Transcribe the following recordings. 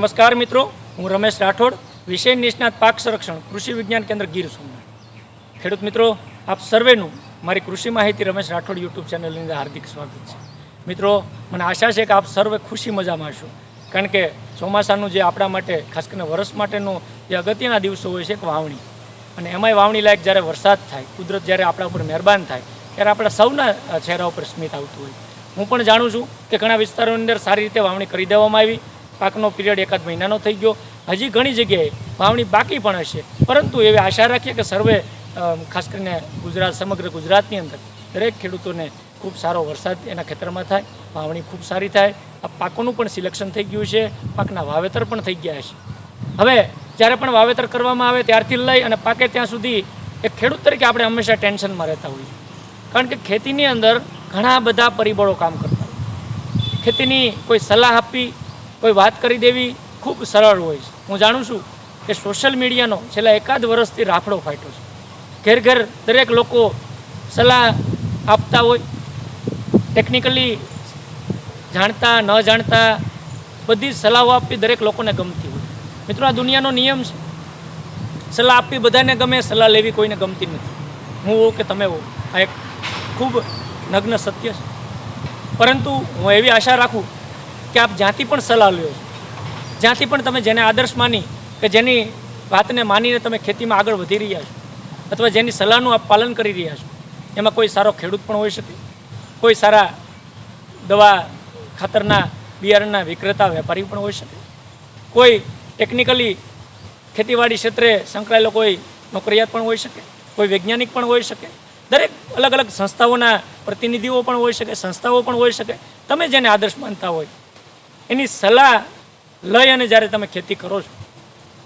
નમસ્કાર મિત્રો, હું રમેશ રાઠોડ, વિષય નિષ્ણાત પાક સંરક્ષણ, કૃષિ વિજ્ઞાન કેન્દ્ર ગીર સોમનાથ. ખેડૂત મિત્રો, આપ સર્વેનું મારી કૃષિ માહિતી રમેશ રાઠોડ યુટ્યુબ ચેનલની અંદર હાર્દિક સ્વાગત છે. મિત્રો, મને આશા છે કે આપ સર્વે ખુશી મજામાં હશો. કારણ કે ચોમાસાનું જે આપણા માટે, ખાસ કરીને વરસ માટેનો જે અગત્યના દિવસો હોય છે, એક વાવણી. અને એમાંય વાવણી લાયક જ્યારે વરસાદ થાય, કુદરત જ્યારે આપણા ઉપર મહેરબાન થાય, ત્યારે આપણા સૌના ચહેરા ઉપર સ્મિત આવતું હોય. હું પણ જાણું છું કે ઘણા વિસ્તારોની અંદર સારી રીતે વાવણી કરી દેવામાં આવી. પાકનો પિરિયડ એકાદ મહિનાનો થઈ ગયો. હજી ઘણી જગ્યાએ વાવણી બાકી પણ હશે. પરંતુ એવી આશા રાખીએ કે સર્વે ખાસ કરીને ગુજરાત, સમગ્ર ગુજરાતની અંદર દરેક ખેડૂતોને ખૂબ સારો વરસાદ એના ખેતરમાં થાય, વાવણી ખૂબ સારી થાય. આ પાકોનું પણ સિલેક્શન થઈ ગયું છે. પાકના વાવેતર પણ થઈ ગયા છે. હવે જ્યારે પણ વાવેતર કરવામાં આવે ત્યારથી લઈ અને પાકે ત્યાં સુધી એક ખેડૂત તરીકે આપણે હંમેશા ટેન્શનમાં રહેતા હોઈએ કારણ કે ખેતીની અંદર ઘણા બધા પરિબળો કામ કરતા હોય ખેતીની કોઈ સલાહ આપવી કોઈ વાત કરી દેવી ખૂબ સરળ હોય છે. હું જાણું છું કે સોશિયલ મીડિયાનો છેલ્લા એકાદ વર્ષથી રાફડો ફાટ્યો છે. ઘેર ઘેર દરેક લોકો સલાહ આપતા હોય. ટેકનિકલી જાણતા, ન જાણતા બધી સલાહો આપવી દરેક લોકોને ગમતી હોય. મિત્રો, આ દુનિયાનો નિયમ છે. સલાહ આપવી બધાને ગમે, સલાહ લેવી કોઈને ગમતી નથી. હું હોઉં કે તમે હો આ એક ખૂબ નગ્ન સત્ય છે. પરંતુ હું એવી આશા રાખું કે આપ જ્યાંથી પણ સલાહ લ્યો. જ્યાંથી પણ તમે જેને આદર્શ માની કે જેની વાતને માનીને તમે ખેતીમાં આગળ વધી રહ્યા છો અથવા જેની સલાહનું આપ પાલન કરી રહ્યા છો, એમાં કોઈ સારો ખેડૂત પણ હોઈ શકે. કોઈ સારા દવા ખાતરના, બિયારણના વિક્રેતા, વેપારી પણ હોઈ શકે. કોઈ ટેકનિકલી ખેતીવાડી ક્ષેત્રે સંકળાયેલો કોઈ નોકરિયાત પણ હોઈ શકે. કોઈ વૈજ્ઞાનિક પણ હોઈ શકે. દરેક અલગ અલગ સંસ્થાઓના પ્રતિનિધિઓ પણ હોઈ શકે, સંસ્થાઓ પણ હોઈ શકે. તમે જેને આદર્શ માનતા હોય એની સલાહ લઈ અને જ્યારે તમે ખેતી કરો છો,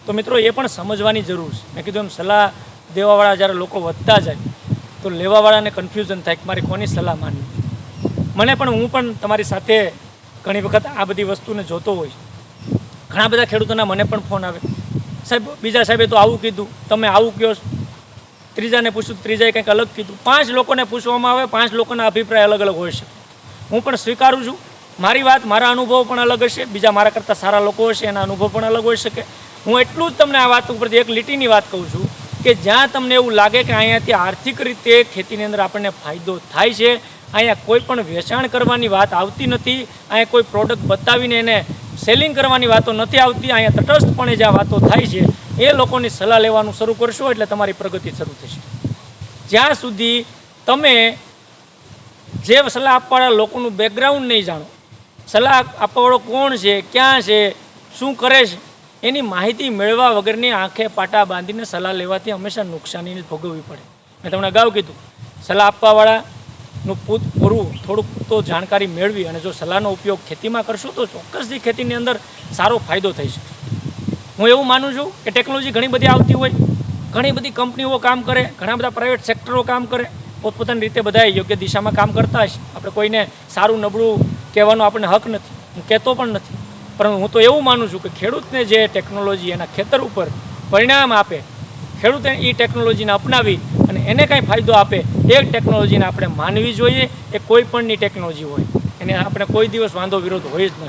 તો મિત્રો એ પણ સમજવાની જરૂર છે. મેં કીધું એમ સલાહ દેવાવાળા જ્યારે લોકો વધતા જાય, તો લેવાવાળાને કન્ફ્યુઝન થાય કે મારે કોની સલાહ માનવી? મને પણ, હું પણ તમારી સાથે ઘણી વખત આ બધી વસ્તુને જોતો હોય ઘણા બધા ખેડૂતોના મને પણ ફોન આવે. સાહેબ, બીજા સાહેબે તો આવું કીધું, તમે આવું કહો ત્રીજાને પૂછ્યું, ત્રીજાએ કંઈક અલગ કીધું. પાંચ લોકોને પૂછવામાં આવે, પાંચ લોકોના અભિપ્રાય અલગ અલગ હોય છે. હું પણ સ્વીકારું છું. મારી વાત, મારા અનુભવ પણ અલગ હશે, બીજા મારા કરતાં સારા લોકો હશે, એના અનુભવ પણ અલગ હોઈ શકે. હું એટલું જ તમને આ વાત ઉપરથી એક લીટીની વાત કહું છું કે જ્યાં તમને એવું લાગે કે અહીંયાથી આર્થિક રીતે ખેતીની અંદર આપણને ફાયદો થાય છે, અહીંયા કોઈ પણ વેચાણ કરવાની વાત આવતી નથી, અહીંયા કોઈ પ્રોડક્ટ બતાવીને એને સેલિંગ કરવાની વાતો નથી આવતી, અહીંયા તટસ્થપણે જ્યાં વાતો થાય છે, એ લોકોની સલાહ લેવાનું શરૂ કરશો એટલે તમારી પ્રગતિ શરૂ થશે. જ્યાં સુધી તમે જે સલાહ આપવાળા લોકોનું બેકગ્રાઉન્ડ નહીં જાણો સલાહ આપવાવાળો કોણ છે, ક્યાં છે, શું કરે છે, એની માહિતી મેળવવા વગરની આંખે પાટા બાંધીને સલાહ લેવાથી હંમેશા નુકસાની ભોગવવી પડે. મેં તમને અગાઉ કીધું, સલાહ આપવાવાળાનું પૂત પૂરવું, થોડુંક તો જાણકારી મેળવી અને જો સલાહનો ઉપયોગ ખેતીમાં કરશું તો ચોક્કસથી ખેતીની અંદર સારો ફાયદો થઈ શકે હું એવું માનું છું કે ટેકનોલોજી ઘણી બધી આવતી હોય, ઘણી બધી કંપનીઓ કામ કરે, ઘણા બધા પ્રાઇવેટ સેક્ટરો કામ કરે, પોતપોતાની રીતે બધા યોગ્ય દિશામાં કામ કરતા હશે. આપણે કોઈને સારું નબળું કહેવાનો આપણને હક નથી. હું કહેતો પણ નથી. પરંતુ હું તો એવું માનું છું કે ખેડૂતને જે ટેકનોલોજી એના ખેતર ઉપર પરિણામ આપે, ખેડૂતે એ ટેકનોલોજીને અપનાવી અને એને કાંઈ ફાયદો આપે, એ ટેકનોલોજીને આપણે માનવી જોઈએ એ કોઈ પણની ટેકનોલોજી હોય. એને આપણે કોઈ દિવસ વાંધો વિરોધ હોય જ ન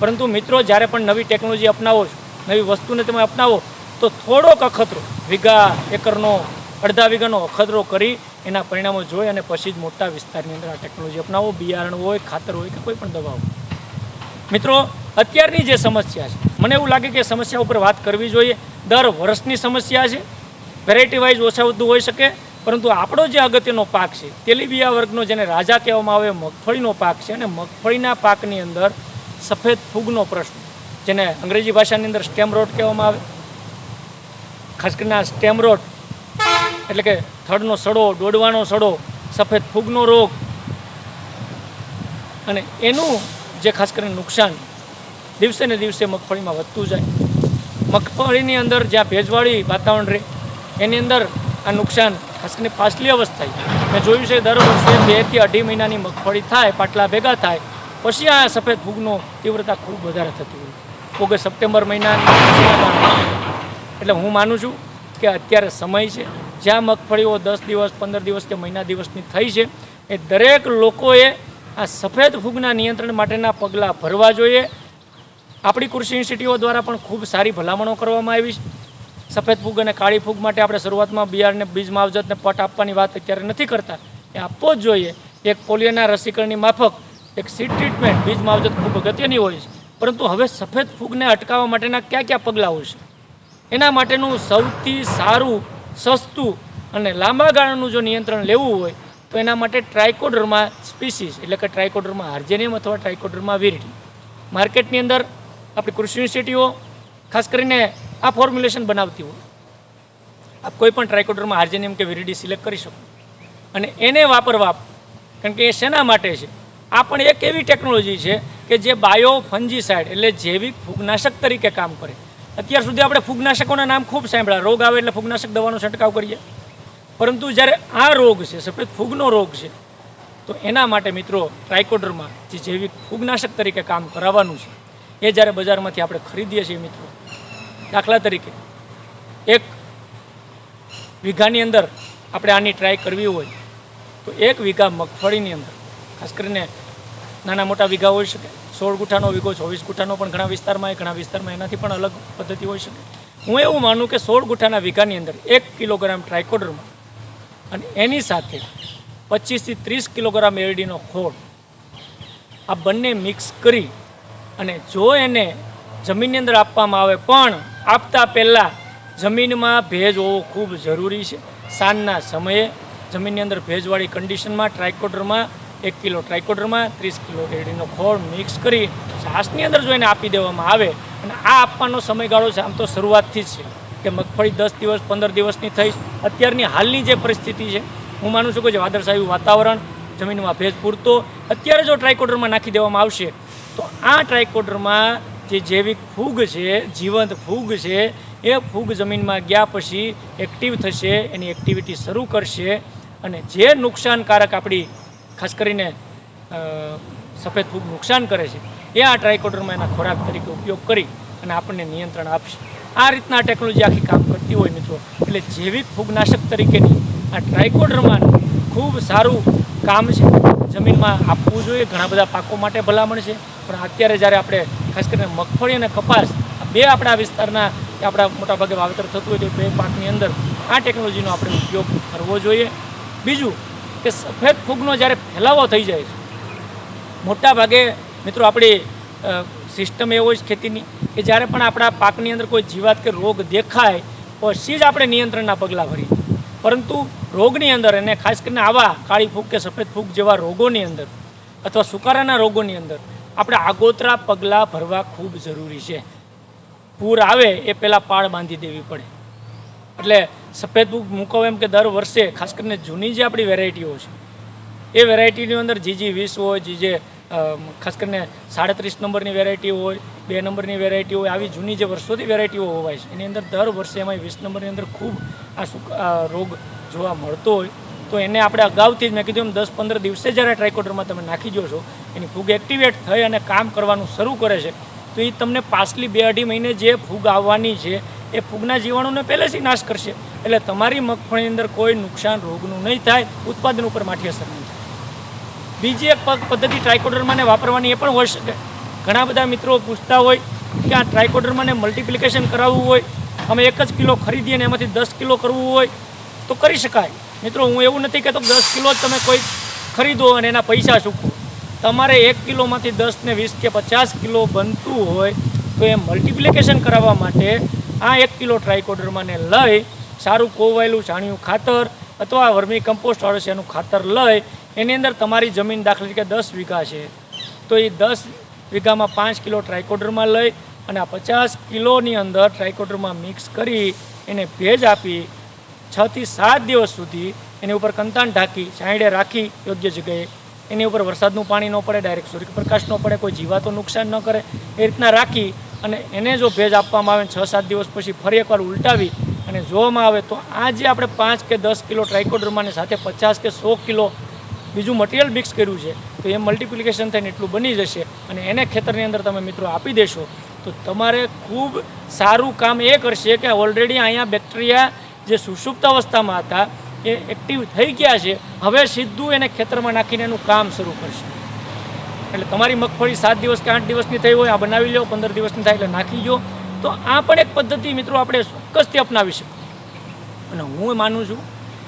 પરંતુ મિત્રો, જ્યારે પણ નવી ટેકનોલોજી અપનાવો છો, નવી વસ્તુને તમે અપનાવો, તો થોડોક અખતરો, વીઘા એકરનો, અડધા વીઘાનો અખતરો કરી એના પરિણામો જોઈ અને પછી જ મોટા વિસ્તારની અંદર આ ટેકનોલોજી અપનાવો, બિયારણ હોય, ખાતર હોય કે કોઈ પણ દવા હોય મિત્રો, અત્યારની જે સમસ્યા છે, મને એવું લાગે કે સમસ્યા ઉપર વાત કરવી જોઈએ. દર વર્ષની સમસ્યા છે. વેરાયટી વાઇઝ ઓછા વધુ હોઈ શકે, પરંતુ આપણો જે અગત્યનો પાક છે, તેલીબિયા વર્ગનો જેને રાજા કહેવામાં આવે, મગફળીનો પાક છે. અને મગફળીના પાકની અંદર સફેદ ફૂગનો પ્રશ્ન, જેને અંગ્રેજી ભાષાની અંદર સ્ટેમ રોટ કહેવામાં આવે. ખાસ કરીને આ સ્ટેમ રોટ એટલે કે થડનો સડો, દોડવાનો સડો, સફેદ ફૂગનો રોગ. અને એનું જે ખાસ કરીને નુકસાન દિવસે ને દિવસે મગફળીમાં વધતું જાય. મગફળીની અંદર જ્યાં ભેજવાળી વાતાવરણ રહે, એની અંદર આ નુકસાન ખાસ કરીને પાછલી અવસ્થાએ. મેં જોયું છે, દર વર્ષે બેથી અઢી મહિનાની મગફળી થાય, પાટલા ભેગા થાય, પછી આ સફેદ ફૂગનો તીવ્રતા ખૂબ વધારે થતી હોય. ઓગસ્ટ, સપ્ટેમ્બર મહિના એટલે હું માનું છું કે અત્યારે સમય છે. જ્યાં મગફળીઓ દસ દિવસ, પંદર દિવસ કે મહિના દિવસની થઈ છે, એ દરેક લોકોએ આ સફેદ ફૂગના નિયંત્રણ માટેના પગલાં ભરવા જોઈએ. આપણી કૃષિ યુનિવર્સિટીઓ દ્વારા પણ ખૂબ સારી ભલામણો કરવામાં આવી છે. સફેદ ફૂગ અને કાળી ફૂગ માટે આપણે શરૂઆતમાં બિયારને બીજ માવજતને પટ આપવાની વાત અત્યારે નથી કરતા. એ આપવો જ જોઈએ. એક પોલિયોના રસીકરણની માફક, એક સીડ ટ્રીટમેન્ટ બીજ માવજત ખૂબ અગત્યની હોય છે. પરંતુ હવે સફેદ ફૂગને અટકાવવા માટેના કયા કયા પગલાં હોય છે? એના માટેનું સૌથી સારું, સસ્તું અને લાંબા ગાળાનું જો નિયંત્રણ લેવું હોય, તો એના માટે ટ્રાયકોડરમાં સ્પીસીસ, એટલે કે ટ્રાયકોડરમાં હાર્જેનિયમ અથવા ટ્રાયકોડરમાં વિરિટી માર્કેટની અંદર આપણી કૃષિ યુનિવર્સિટીઓ, ખાસ કરીને આ ફોર્મ્યુલેશન બનાવતી હોય. આપ કોઈ પણ ટ્રાયકોડરમાં હાર્જેનિયમ કે વિરિટી સિલેક્ટ કરી શકો. અને એને વાપરવા કારણ કે એ શેના માટે છે? આ પણ એક એવી ટેકનોલોજી છે કે જે બાયો ફંજીસાઇડ એટલે જૈવિક ફૂગનાશક તરીકે કામ કરે. અત્યાર સુધી આપણે ફૂગનાશકોના નામ ખૂબ સાંભળ્યા. રોગ આવે એટલે ફૂગનાશક દવાનો છંટકાવ કરીએ. પરંતુ જ્યારે આ રોગ છે, સફેદ ફૂગનો રોગ છે, તો એના માટે મિત્રો ટ્રાયકોડરમાં જે જૈવિક ફૂગનાશક તરીકે કામ કરાવવાનું છે, એ જ્યારે બજારમાંથી આપણે ખરીદીએ છીએ મિત્રો, દાખલા તરીકે એક વીઘાની અંદર આપણે આની ટ્રાય કરવી હોય, તો એક વીઘા મગફળીની અંદર, ખાસ કરીને નાના મોટા વીઘા હોઈ શકે સોળ ગુઠાનો વીઘો ચોવીસ ગુઠાનો પણ ઘણા વિસ્તારમાં ઘણા વિસ્તારમાં એનાથી પણ અલગ પદ્ધતિ હોઈ શકે. હું એવું માનું કે સોળ ગુઠાના વીઘાની અંદર એક કિલોગ્રામ ટ્રાયકોડરમાં અને એની સાથે પચીસથી ત્રીસ કિલોગ્રામ એરડીનો ખોળ આ બંને મિક્સ કરી અને જો એને જમીનની અંદર આપવામાં આવે પણ આપતા પહેલાં જમીનમાં ભેજ હોવો ખૂબ જરૂરી છે. સાંજના સમયે જમીનની અંદર ભેજવાળી કન્ડિશનમાં ટ્રાઇકોડરમાં એક કિલો ટ્રાઇકોડરમાં ત્રીસ કિલો એરડીનો ખોળ મિક્સ કરી છાશની અંદર જો એને આપી દેવામાં આવે. અને આ આપવાનો સમયગાળો છે, આમ તો શરૂઆતથી જ છે કે મગફળી દસ દિવસ, પંદર દિવસની થઈ અત્યારની હાલની જે પરિસ્થિતિ છે, હું માનું છું કે જે વાદળછાયું વાતાવરણ જમીનમાં ભેજ પૂરતો અત્યારે જો ટ્રાઇકોડરમાં નાખી દેવામાં આવશે, તો આ ટ્રાઇકોડરમાં જે જૈવિક ફૂગ છે, જીવંત ફૂગ છે, એ ફૂગ જમીનમાં ગયા પછી એક્ટિવ થશે, એની એક્ટિવિટી શરૂ કરશે અને જે નુકસાનકારક આપણી ખાસ કરીને સફેદ ફૂગ નુકસાન કરે છે. એ આ ટ્રાયકોડરમાં એના ખોરાક તરીકે ઉપયોગ કરી અને આપણને નિયંત્રણ આપશે. આ રીતના ટેકનોલોજી આખી કામ કરતી હોય મિત્રો, એટલે જૈવિક ફૂગનાશક તરીકેની આ ટ્રાયકોડરમાં ખૂબ સારું કામ છે. જમીનમાં આપવું જોઈએ, ઘણા બધા પાકો માટે ભલામણ છે. પણ અત્યારે જ્યારે આપણે ખાસ કરીને મગફળી અને કપાસ બે આપણા વિસ્તારના આપણા મોટાભાગે વાવેતર થતું હોય તો બે પાકની અંદર આ ટેકનોલોજીનો આપણે ઉપયોગ કરવો જોઈએ. બીજું કે સફેદ ફૂગનો જ્યારે ફેલાવો થઈ જાય છે, મોટા ભાગે મિત્રો આપણી સિસ્ટમ એવો જ ખેતીની, કે જ્યારે પણ આપણા પાકની અંદર કોઈ જીવાત કે રોગ દેખાય, પછી જ આપણે નિયંત્રણના પગલાં ભરીએ. પરંતુ રોગની અંદર અને ખાસ કરીને આવા કાળી ફૂગ કે સફેદ ફૂગ જેવા રોગોની અંદર અથવા સુકારાના રોગોની અંદર આપણે આગોતરા પગલાં ભરવા ખૂબ જરૂરી છે. પૂર આવે એ પહેલાં પાળ બાંધી દેવી પડે. એટલે સફેદ ફૂગ મૂકો એમ કે દર વર્ષે, ખાસ કરીને જૂની જે આપણી વેરાયટીઓ છે, એ વેરાયટીની અંદર જીજી વીસ હોય જીજે જે ખાસ કરીને સાડત્રીસ નંબરની વેરાયટી હોય, બે નંબરની વેરાયટી હોય, આવી જૂની જે વર્ષોથી વેરાયટીઓ હોવાય છે. એની અંદર દર વર્ષે એમાં વીસ નંબરની અંદર ખૂબ આ રોગ જોવા મળતો હોય. તો એને આપણે અગાઉથી જ મેં કીધું એમ દસ પંદર દિવસે જ્યારે ટ્રાઇકોડરમાં તમે નાખી દો છો, એની ફૂગ એક્ટિવેટ થઈ અને કામ કરવાનું શરૂ કરે છે, તો એ તમને પાછલી બે અઢી મહિને જે ફૂગ આવવાની છે, એ ફૂગના જીવાણુને પહેલેથી નાશ કરશે. એટલે તમારી મગફળીની અંદર કોઈ નુકસાન, રોગનું નહીં થાય, ઉત્પાદન ઉપર માઠી અસર નહીં થાય. બીજી એક પદ્ધતિ ટ્રાયકોડરમાંને વાપરવાની એ પણ હોઈ શકે. ઘણા બધા મિત્રો પૂછતા હોય કે આ ટ્રાઇકોડર્માને મલ્ટિપ્લિકેશન કરાવવું હોય, અમે એક જ કિલો ખરીદીએ અને એમાંથી દસ કિલો કરવું હોય, તો કરી શકાય. મિત્રો, હું એવું નથી કહેતો દસ કિલો જ તમે કોઈ ખરીદો અને એના પૈસા ચૂકવો. તમારે એક કિલોમાંથી દસ ને વીસ કે પચાસ કિલો બનતું હોય, તો એ મલ્ટિપ્લિકેશન કરાવવા માટે આ એક કિલો ટ્રાયકોડરમાંને લઈ સારું કોવાયેલું છાણિયું ખાતર અથવા વર્મી કમ્પોસ્ટ અળસિયાનું ખાતર લઈ, એની અંદર તમારી જમીન દાખલા તરીકે દસ વીઘા છે. તો એ દસ વીઘામાં પાંચ કિલો ટ્રાયકોડરમાં લઈ અને આ પચાસ કિલોની અંદર ટ્રાયકોડરમાં મિક્સ કરી એને ભેજ આપી છથી સાત દિવસ સુધી એની ઉપર કંતાન ઢાંકી છાંયડે રાખી યોગ્ય જગ્યાએ. એની ઉપર વરસાદનું પાણી ન પડે ડાયરેક્ટ સૂર્યપ્રકાશ ન પડે, કોઈ જીવાતો નુકસાન ન કરે. એ રીતના રાખી અને એને જો ભેજ આપવામાં આવે છ સાત દિવસ પછી ફરી એકવાર ઉલટાવી અને જોવામાં આવે તો આ જે આપણે પાંચ કે દસ કિલો ટ્રાઇકોડર્માની સાથે પચાસ કે સો કિલો બીજું મટીરિયલ મિક્સ કર્યું છે, તો એ મલ્ટિપ્લિકેશન થઈને એટલું બની જશે અને એને ખેતરની અંદર તમે મિત્રો આપી દેશો, તો તમારે ખૂબ સારું કામ એ કરશે કે ઓલરેડી અહીંયા બેક્ટેરિયા જે સુષુપ્ત અવસ્થામાં હતા, એ એક્ટિવ થઈ ગયા છે, હવે સીધું એને ખેતરમાં નાખીને એનું કામ શરૂ કરશે. એટલે તમારી મગફળી સાત દિવસ કે આઠ દિવસની થઈ હોય, આ બનાવી લો, પંદર દિવસની થાય એટલે નાખી દો તો આ પણ એક પદ્ધતિ મિત્રો આપણે ચોક્કસથી અપનાવી શકીએ. અને હું માનું છું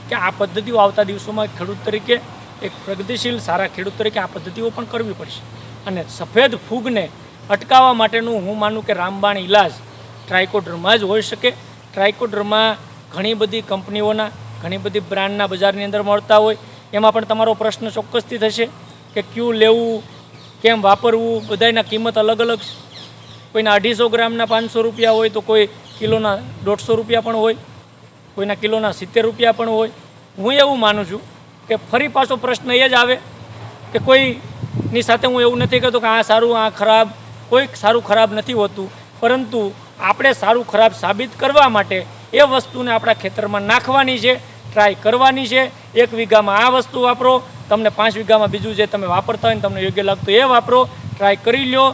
કે આ પદ્ધતિઓ આવતા દિવસોમાં ખેડૂત તરીકે એક પ્રગતિશીલ, સારા ખેડૂત તરીકે આ પદ્ધતિઓ પણ કરવી પડશે. અને સફેદ ફૂગને અટકાવવા માટેનું હું માનું કે રામબાણ ઇલાજ ટ્રાયકોડ્રમાં જ હોઈ શકે. ટ્રાયકોડ્રમાં ઘણી બધી કંપનીઓના, ઘણી બધી બ્રાન્ડના બજારની અંદર મળતા હોય. એમાં પણ તમારો પ્રશ્ન ચોક્કસથી થશે કે ક્યું લેવું, કેમ વાપરવું, બધાયના કિંમત અલગ અલગ છે. કોઈના અઢીસો ગ્રામના પાંચસો રૂપિયા હોય તો કોઈ કિલોના દોઢસો રૂપિયા પણ હોય, કોઈના કિલોના સિત્તેર રૂપિયા પણ હોય. હું એવું માનું છું કે ફરી પાછો પ્રશ્ન એ જ આવે કે કોઈની સાથે હું એવું નથી કહેતો કે આ સારું, આ ખરાબ, કોઈ સારું, ખરાબ નથી હોતું. પરંતુ આપણે સારું, ખરાબ સાબિત કરવા માટે એ વસ્તુને આપણા ખેતરમાં નાખવાની છે, ટ્રાય કરવાની છે. એક વીઘામાં આ વસ્તુ વાપરો, તમને પાંચ વીઘામાં બીજું જે તમે વાપરતા હોય ને તમને યોગ્ય લાગતું એ વાપરો, ટ્રાય કરી લ્યો.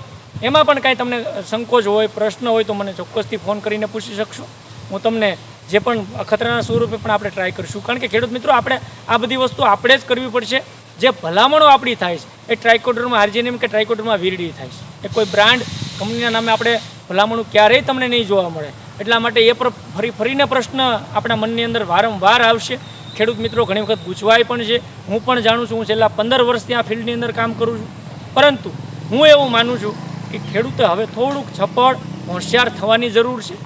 એમાં પણ કાંઈ તમને સંકોચ હોય, પ્રશ્ન હોય તો મને ચોક્કસથી ફોન કરીને પૂછી શકશો. હું તમને જે પણ અખતરાના સ્વરૂપે પણ આપણે ટ્રાય કરીશું. કારણ કે ખેડૂત મિત્રો, આપણે આ બધી વસ્તુ આપણે જ કરવી પડશે. જે ભલામણો આપણી થાય છે, એ ટ્રાયકોડરમાં આર્જેનિયમ કે ટ્રાયકોડરમાં વીરડી થાય છે. એ કોઈ બ્રાન્ડ કંપનીના નામે આપણે ભલામણું ક્યારેય તમને નહીં જોવા મળે. એટલા માટે એ પર, ફરી, ફરીને પ્રશ્ન આપણા મનની અંદર વારંવાર આવશે. ખેડૂત મિત્રો, ઘણી વખત ગૂંચવાય પણ છે. હું પણ જાણું છું, હું છેલ્લા પંદર વર્ષથી આ ફિલ્ડની અંદર કામ કરું છું. પરંતુ હું એવું માનું છું કે ખેડૂતે હવે થોડુંક છપડ હોશિયાર થવાની જરૂર છે.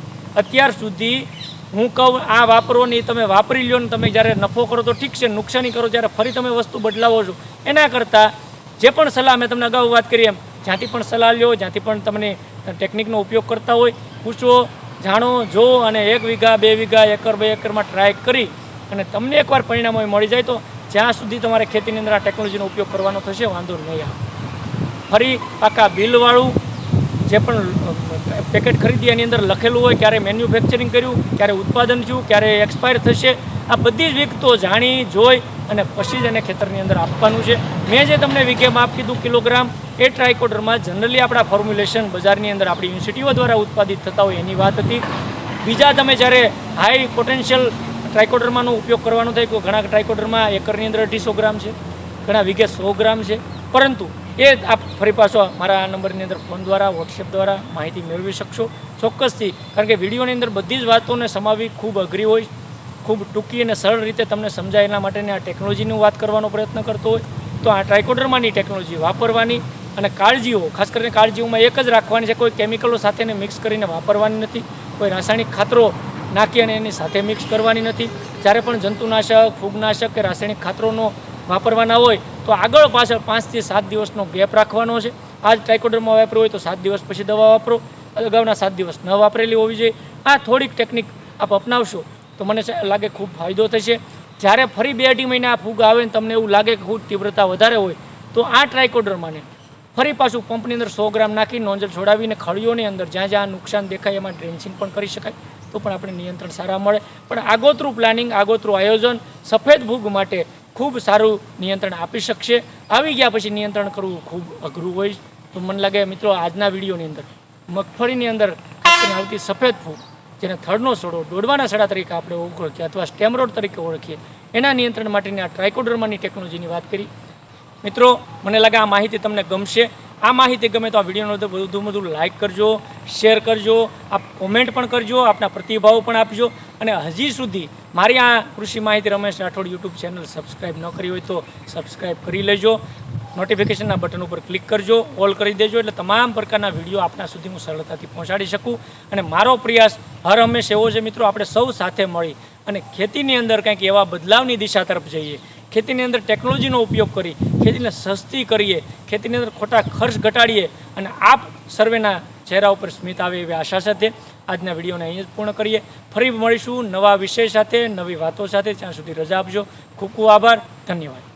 અત્યાર સુધી હું કહું, આ વાપરો ને તમે વાપરી લ્યો ને તમે જ્યારે નફો કરો તો ઠીક છે, નુકસાની કરો જ્યારે ફરી તમે વસ્તુ બદલાવો છો. એના કરતાં જે પણ સલાહ મેં તમને અગાઉ વાત કરી એમ, જ્યાંથી પણ સલાહ લ્યો, જ્યાંથી પણ તમને ટેકનિકનો ઉપયોગ કરતા હોય, પૂછો, જાણો, જો અને એક વીઘા, બે વીઘા, એકર બે એકરમાં ટ્રાય કરી અને તમને એકવાર પરિણામો મળી જાય તો જ્યાં સુધી તમારે ખેતીની અંદર આ ટેકનોલોજીનો ઉપયોગ કરવાનો થશે, વાંધો નહીં આવે. ફરી આખા બિલવાળું જે પણ પેકેટ ખરીદી એની અંદર લખેલું હોય, ક્યારે મેન્યુફેક્ચરિંગ કર્યું, ક્યારે ઉત્પાદન થયું, ક્યારે એક્સપાયર થશે, આ બધી જ વિગતો જાણી, જોઈ અને પછી જ એને ખેતરની અંદર આપવાનું છે. મેં જે તમને વીઘે માપ કીધું, કિલોગ્રામ, એ ટ્રાયકોડરમાં જનરલી આપણા ફોર્મ્યુલેશન બજારની અંદર આપણી યુનિવર્સિટીઓ દ્વારા ઉત્પાદિત થતા હોય એની વાત હતી. બીજા તમે જ્યારે હાઈ પોટેન્શિયલ ટ્રાયકોડરમાંનો ઉપયોગ કરવાનો થાય તો ઘણા ટ્રાયકોડરમાં એકરની અંદર અઢીસો ગ્રામ છે, ઘણા વીઘે સો ગ્રામ છે. પરંતુ એ આપ ફરી પાછો મારા આ નંબરની અંદર ફોન દ્વારા વોટ્સએપ દ્વારા માહિતી મેળવી શકશો. ચોક્કસથી, કારણ કે વિડીયોની અંદર બધી જ વાતોને સમાવવી ખૂબ અઘરી હોય, ખૂબ ટૂંકી અને સરળ રીતે તમને સમજાય એના માટેની આ ટેકનોલોજીની વાત કરવાનો પ્રયત્ન કરતો હોય, તો આ ટ્રાયકોડરમાંની ટેકનોલોજી વાપરવાની અને કાળજીઓ, ખાસ કરીને કાળજીઓમાં એક જ રાખવાની છે, કોઈ કેમિકલો સાથેને મિક્સ કરીને વાપરવાની નથી, કોઈ રાસાયણિક ખાતરો નાખી અને એની સાથે મિક્સ કરવાની નથી. જ્યારે પણ જંતુનાશક, ફૂગનાશક કે રાસાયણિક ખાતરોનો વાપરવાના હોય તો આગળ પાછળ પાંચથી સાત દિવસનો ગેપ રાખવાનો છે. આ જ ટ્રાયકોડરમાં વાપરવું હોય તો સાત દિવસ પછી દવા વાપરો. અગાઉના સાત દિવસ ન વાપરેલી હોવી જોઈએ. આ થોડીક ટેકનિક આપ અપનાવશો તો મને લાગે ખૂબ ફાયદો થશે. જ્યારે ફરી બે અઢી મહિના આ ફૂગ આવે ને તમને એવું લાગે કે ખૂબ તીવ્રતા વધારે હોય, તો આ ટ્રાયકોડરમાં ને ફરી પાછું પંપની અંદર સો ગ્રામ નાખી નોંજલ છોડાવીને ખળીઓની અંદર જ્યાં જ્યાં નુકસાન દેખાય એમાં ડ્રેન્સિંગ પણ કરી શકાય. તો પણ આપણે નિયંત્રણ સારા મળે. પણ આગોતરું પ્લાનિંગ, આગોતરું આયોજન સફેદ ભૂગ માટે ખૂબ સારું નિયંત્રણ આપી શકશે. આવી ગયા પછી નિયંત્રણ કરવું ખૂબ અઘરું હોય તો મને લાગે મિત્રો આજના વિડીયોની અંદર મગફળીની અંદર આવતી સફેદ ફૂગ, જેને થડનો સડો દોડવાના સડા તરીકે આપણે ઓળખીએ અથવા સ્ટેમરોડ તરીકે ઓળખીએ, એના નિયંત્રણ માટેની આ ટ્રાઇકોડર્માની ટેકનોલોજીની વાત કરી. મિત્રો, મને લાગે આ માહિતી તમને ગમશે. આ માહિતી ગમે તો આ વિડીયોનો વધુ વધુ લાઇક કરજો, શેર કરજો, આપ કોમેન્ટ પણ કરજો, આપના પ્રતિભાવો પણ આપજો. અને હજી સુધી મારી આ કૃષિ માહિતી Ramesh Rathod YouTube channel subscribe ન કરી હોય તો સબસ્ક્રાઈબ કરી લેજો. નોટિફિકેશનના બટન ઉપર ક્લિક કરજો. ઓલ કરી દેજો એટલે તમામ પ્રકારના વીડિયો આપના સુધી હું સરળતાથી પહોંચાડી શકું. અને મારો પ્રયાસ હર હંમેશ એવો છે મિત્રો, આપણે સૌ સાથે મળી અને ખેતીની અંદર કંઈક એવા બદલાવની દિશા તરફ જઈએ. ખેતીની અંદર ટેકનોલોજીનો ઉપયોગ કરી, ખેતીને સસ્તી કરીએ, ખેતીની અંદર ખોટા ખર્ચ ઘટાડીએ અને આપ સર્વેના ચહેરા ઉપર સ્મિત આવે એવી આશા સાથે આજના વિડીયોને અહીંયા પૂર્ણ કરીએ. ફરી મળીશું નવા વિષય સાથે, નવી વાતો સાથે. ત્યાં સુધી રજા આપજો. ખૂબ ખૂબ આભાર. ધન્યવાદ.